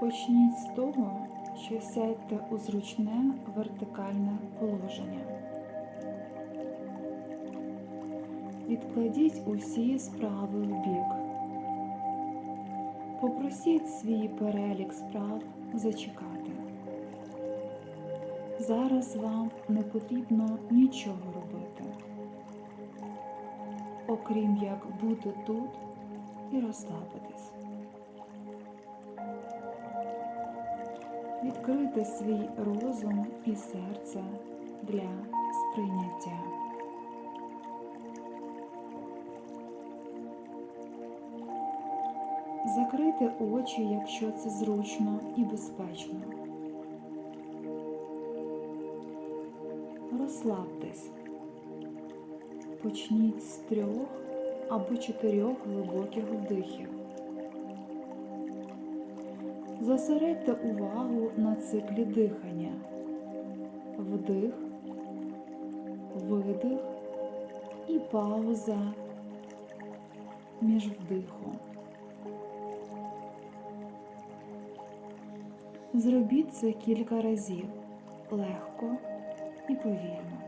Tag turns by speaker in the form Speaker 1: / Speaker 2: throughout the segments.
Speaker 1: Почніть з того, що сядьте у зручне вертикальне положення. Відкладіть усі справи в бік. Попросіть свій перелік справ зачекати. Зараз вам не потрібно нічого робити, окрім як бути тут і розслабитись. Відкрити свій розум і серце для сприйняття. Закрити очі, якщо це зручно і безпечно. Розслабтесь. Почніть з трьох або чотирьох глибоких вдихів. Зосередьте увагу на циклі дихання. Вдих, видих і пауза між вдихом. Зробіть це кілька разів легко і повільно.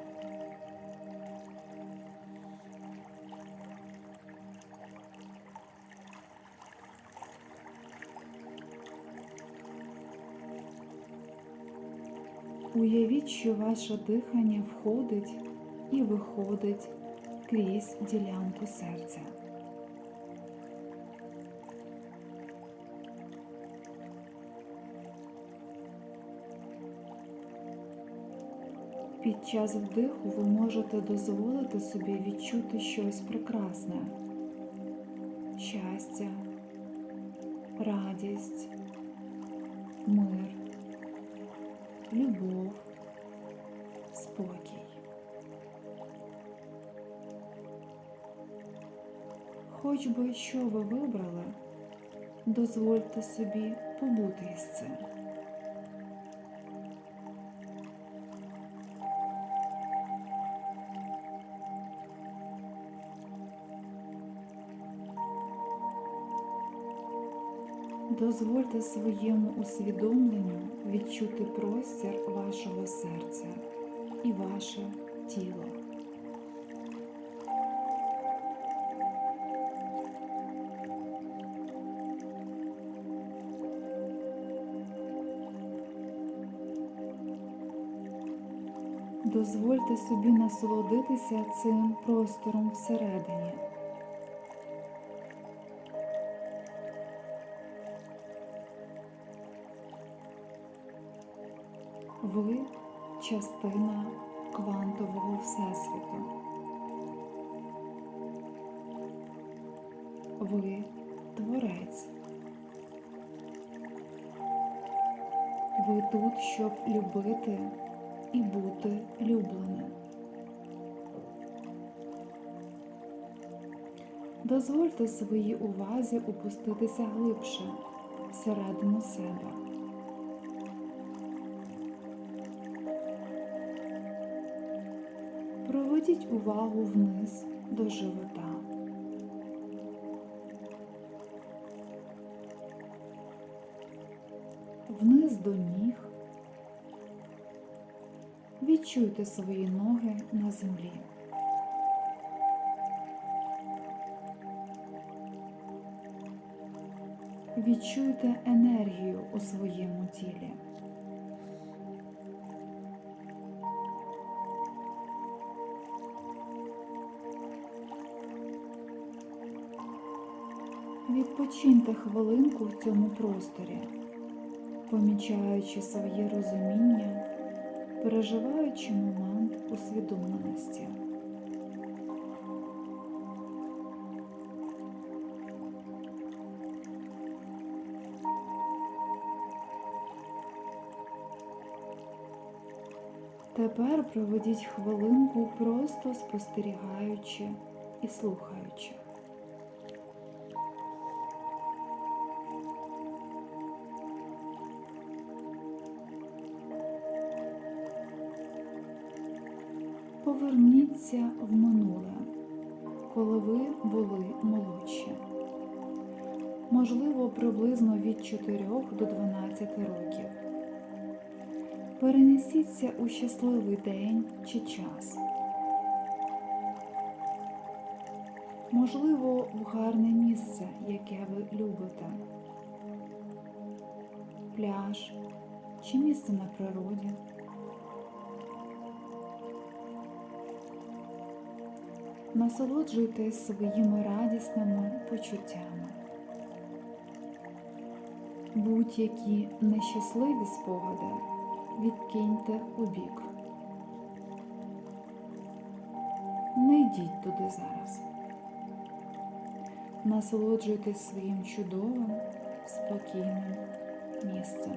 Speaker 1: Уявіть, що ваше дихання входить і виходить крізь ділянку серця. Під час вдиху ви можете дозволити собі відчути щось прекрасне, щастя, радість, мир, любов, спокій. Хоч би що ви вибрали, дозвольте собі побути із цим. Дозвольте своєму усвідомленню відчути простір вашого серця і ваше тіло. Дозвольте собі насолодитися цим простором всередині. Частина квантового всесвіту. Ви творець. Ви тут, щоб любити і бути любленим. Дозвольте своїй увазі опуститися глибше всередину себе. Проведіть увагу вниз до живота. Вниз до ніг. Відчуйте свої ноги на землі. Відчуйте енергію у своєму тілі. Відпочиньте хвилинку в цьому просторі, помічаючи своє розуміння, переживаючи момент усвідомленості. Тепер проведіть хвилинку, просто спостерігаючи і слухаючи. Поверніться в минуле, коли ви були молодші. Можливо, приблизно від 4 до 12 років. Перенесіться у щасливий день чи час. Можливо, в гарне місце, яке ви любите. Пляж чи місце на природі. Насолоджуйтесь своїми радісними почуттями. Будь-які нещасливі спогади відкиньте у бік. Не йдіть туди зараз. Насолоджуйтесь своїм чудовим, спокійним місцем.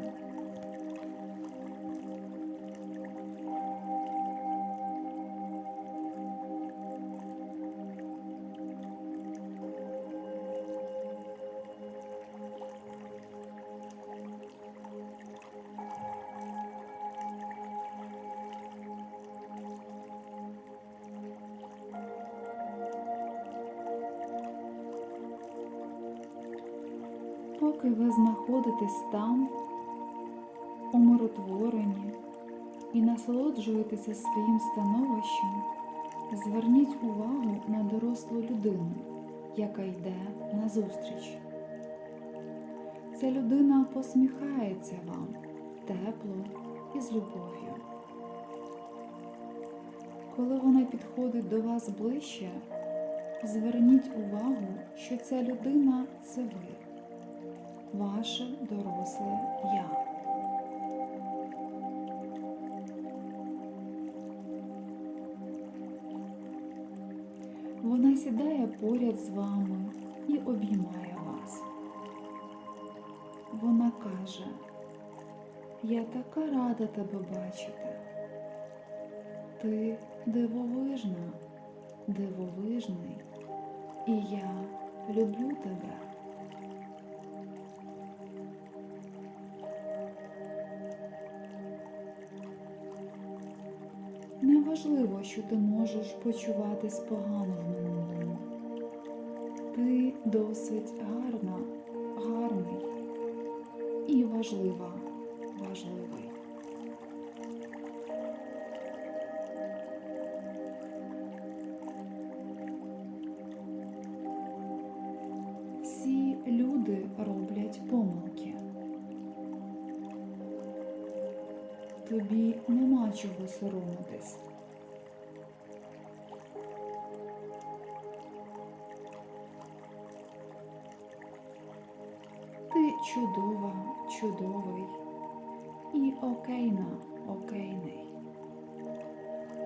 Speaker 1: Поки ви знаходитесь там, умиротворені і насолоджуєтеся своїм становищем, зверніть увагу на дорослу людину, яка йде назустріч. Ця людина посміхається вам тепло і з любов'ю. Коли вона підходить до вас ближче, зверніть увагу, що ця людина це ви ваше доросле я. Вона сідає поряд з вами і обіймає вас. Вона каже, я така рада тебе бачити. Ти дивовижна, дивовижний, і я люблю тебе. Неважливо, що ти можеш почуватись погано в минулому. Ти досить гарна, гарний і важлива, важливий. Всі люди роблять помилки. Тобі нема чого соромитись. Чудова, чудовий і окейна, окейний.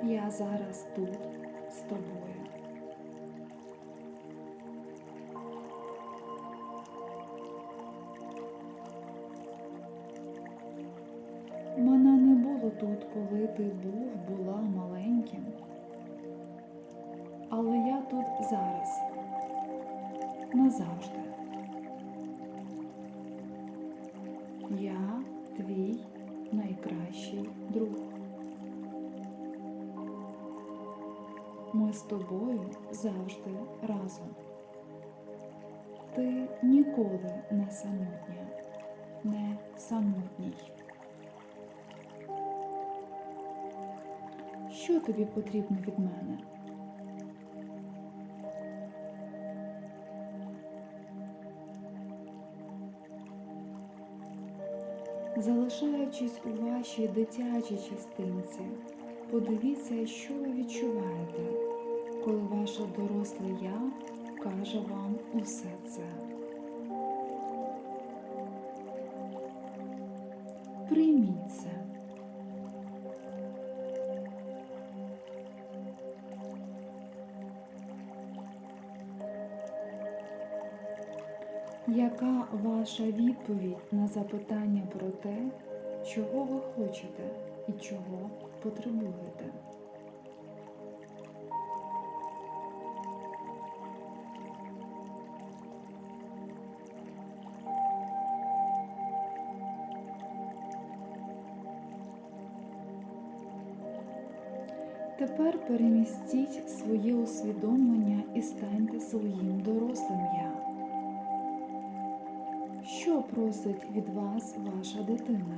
Speaker 1: Я зараз тут з тобою. Мене не було тут, коли ти був, була маленьким. Але я тут зараз, назавжди. Друг. Ми з тобою завжди разом. Ти ніколи не самотня, не самотній. Що тобі потрібно від мене? Залишаючись у вашій дитячій частинці, подивіться, що ви відчуваєте, коли ваше доросле я каже вам усе це. Прийміть це. Яка ваша відповідь на запитання про те, чого ви хочете і чого потребуєте? Тепер перемістіть своє усвідомлення і станьте своїм дорослим я. Просить від вас ваша дитина?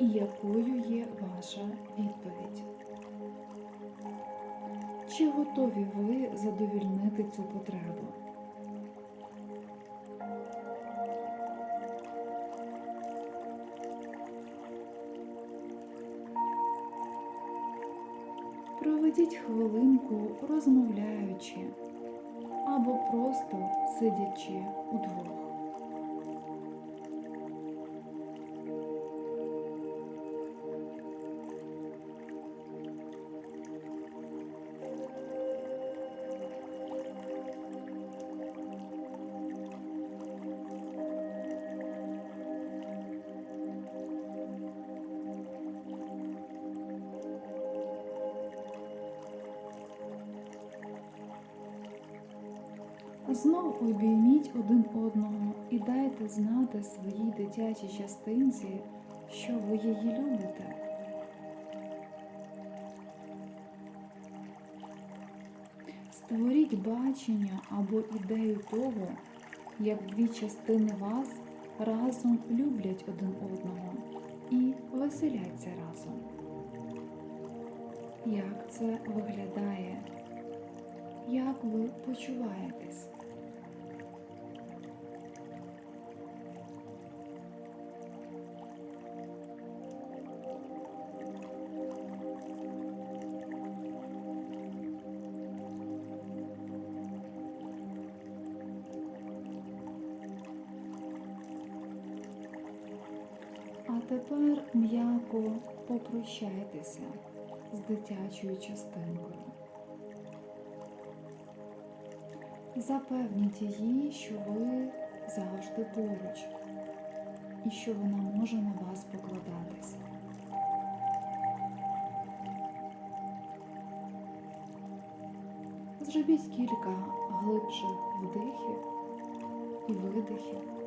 Speaker 1: І якою є ваша відповідь? Чи готові ви задовільнити цю потребу? Проведіть хвилинку розмовляючи або просто сидячи удвох. Знов обійміть один одного і дайте знати своїй дитячій частинці, що ви її любите. Створіть бачення або ідею того, як дві частини вас разом люблять один одного і веселяться разом. Як це виглядає? Як ви почуваєтесь? Тепер м'яко попрощайтеся з дитячою частинкою. Запевніть її, що ви завжди поруч і що вона може на вас покладатися. Зробіть кілька глибших вдихів і видихів